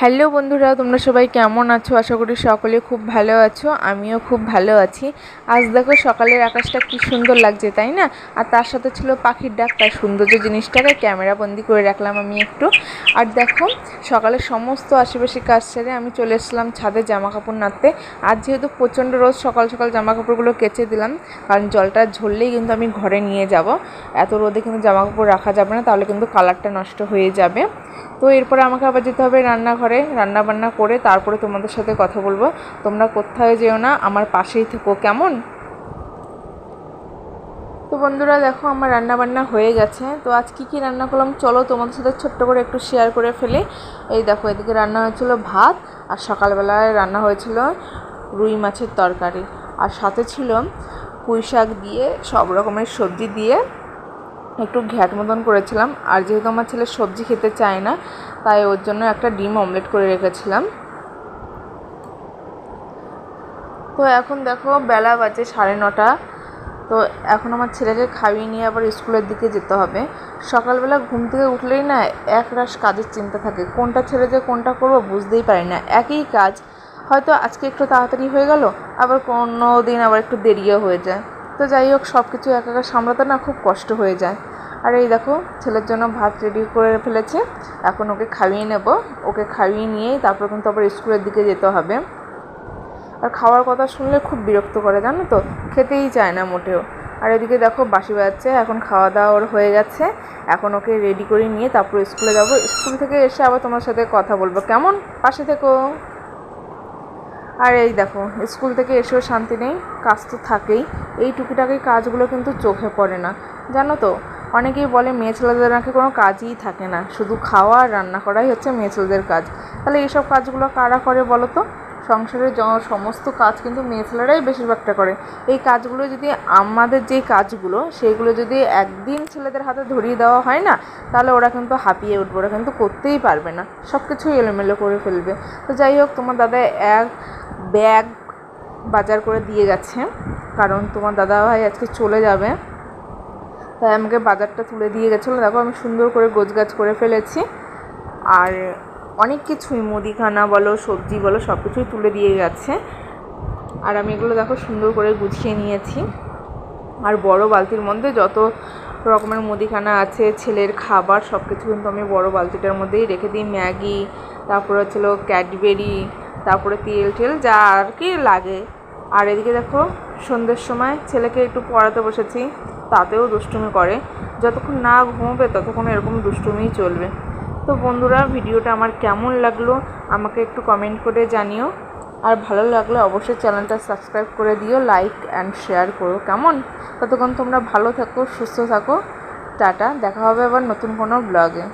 Hello বন্ধুরা, তোমরা সবাই কেমন আছো? আশা করি সকলে খুব ভালো আছো, আমিও খুব ভালো আছি। আজ দেখো সকালের আকাশটা কি সুন্দর লাগছে, তাই না? আর তার সাথে ছিল পাখির ডাক তার সৌন্দর্য জিনিসটাকে ক্যামেরা বন্দি করে রাখলাম আমি একটু। আর দেখো, সকালের সমস্ত আশেপাশে কাজ সেরে আমি চলে এসেছিলাম ছাদে জামা কাপড় নাড়তে। আর যেহেতু প্রচণ্ড রোজ সকাল সকাল জামা কাপড়গুলো কেচে দিলাম, কারণ জলটা ঝরলেই কিন্তু আমি ঘরে নিয়ে যাব। এত রোদে কিন্তু জামা কাপড় রাখা যাবে না, তাহলে কিন্তু কালারটা নষ্ট হয়ে যাবে। তো এরপরে আমাকে আবার যেতে হবে রান্নাঘরে রান্না বান্না করে তারপরে তোমাদের সাথে কথা বলব। তোমরা কোথাও যেও না, আমার পাশেই থেকো, কেমন? তো বন্ধুরা, দেখো আমার রান্না বান্না হয়ে গেছে। তো আজ কী কী রান্না করলাম, চলো তোমাদের সাথে ছোট্ট করে একটু শেয়ার করে ফেলি। এই দেখো, এদিকে রান্না হয়েছিল ভাত, আর সকালবেলায় রান্না হয়েছিল রুই মাছের তরকারি। আর সাথে ছিল পুঁই শাক দিয়ে, সব রকমের সবজি দিয়ে একটু ঘ্যাট মতন করেছিলাম। আর যেহেতু আমার ছেলে সবজি খেতে চায় না, তাই ওর জন্য একটা ডিম অমলেট করে রেখেছিলাম। তো এখন দেখো, বেলা বাজে সাড়ে নটা। তো এখন আমার ছেলেকে খাইয়ে নিয়ে আবার স্কুলের দিকে যেতে হবে। সকালবেলা ঘুম থেকে উঠলেই না এক রাশ কাজের চিন্তা থাকে। কোনটা ছেড়ে যে কোনটা করব বুঝতেই পারি না। একই কাজ, হয়তো আজকে একটু তাড়াতাড়ি হয়ে গেল, আবার কোনো দিন আবার একটু দেরিও হয়ে যায়। তো যাই হোক সব কিছু একা একা সামলাতে না খুব কষ্ট হয়ে যায়। আর এই দেখো, ছেলের জন্য ভাত রেডি করে ফেলেছে। এখন ওকে খাইয়ে নেব। ওকে খাইয়ে নিয়েই তারপর কিন্তু আবার স্কুলের দিকে যেতে হবে। আর খাওয়ার কথা শুনলে খুব বিরক্ত করে, জানো তো? খেতেই চায় না মোটেও। আর এদিকে দেখো, বাসি বাজাচ্ছে। এখন খাওয়া দাওয়া ওর হয়ে গেছে। এখন ওকে রেডি করে নিয়ে তারপর স্কুলে যাব। স্কুল থেকে এসে আবার তোমার সাথে কথা বলব। কেমন? পাশে থেকো। আর এই দেখো, স্কুল থেকে এসেও শান্তি নেই। কাজ তো থাকেই। এই টুকিটাকি কাজগুলো কিন্তু চোখে পড়ে না। জানো তো? অনেকেই বলে মেয়ে ছেলেদের নাকি কোনো কাজই থাকে না, শুধু খাওয়া আর রান্না করাই হচ্ছে মেয়ে ছেলেদের কাজ। তাহলে এইসব কাজগুলো কারা করে বলো তো? সংসারের সমস্ত কাজ কিন্তু মেয়ে ছেলেরাই বেশিরভাগটা করে। এই কাজগুলো যদি আমাদের যে কাজগুলো সেইগুলো যদি একদিন ছেলেদের হাতে ধরিয়ে দেওয়া হয় না, তাহলে ওরা কিন্তু হাঁপিয়ে উঠবে, ওরা কিন্তু করতেই পারবে না। সব কিছুই এলোমেলো করে ফেলবে। তো যাই হোক, তোমার দাদা এক ব্যাগ বাজার করে দিয়ে গেছে, কারণ তোমার দাদাভাই আজকে চলে যাবে। তাই আমাকে বাজারটা তুলে দিয়ে গেছিল। দেখো আমি সুন্দর করে গোছগাছ করে ফেলেছি। আর অনেক কিছুই, মুদিখানা বলো, সবজি বলো সব কিছুই তুলে দিয়ে গেছে। আর আমি এগুলো দেখো সুন্দর করে গুছিয়ে নিয়েছি। আর বড় বালতির মধ্যে যত রকমের মুদিখানা আছে, ছেলের খাবার সব কিছু কিন্তু আমি বড় বালতিটার মধ্যেই রেখে দিই। ম্যাগি, তারপরে হচ্ছিল ক্যাডবেরি, তারপরে তেল টেল, যা আর কি লাগে। আর এদিকে দেখো সন্ধ্যের সময় ছেলেকে একটু পড়াতে বসেছি। তাতেও দুষ্টুমি করে। যতক্ষণ না ঘুমোবে, ততক্ষণ এরকম দুষ্টুমিই চলবে। তো বন্ধুরা, ভিডিওটা আমার কেমন লাগল আমাকে একটু কমেন্ট করে জানিও। আর ভালো লাগলে অবশ্যই চ্যানেলটা সাবস্ক্রাইব করে দিও লাইক অ্যান্ড শেয়ার করো। কেমন? ততক্ষণ তোমরা ভালো থাকো, সুস্থ থাকো। টাটা, দেখা হবে আবার নতুন কোনো ব্লগে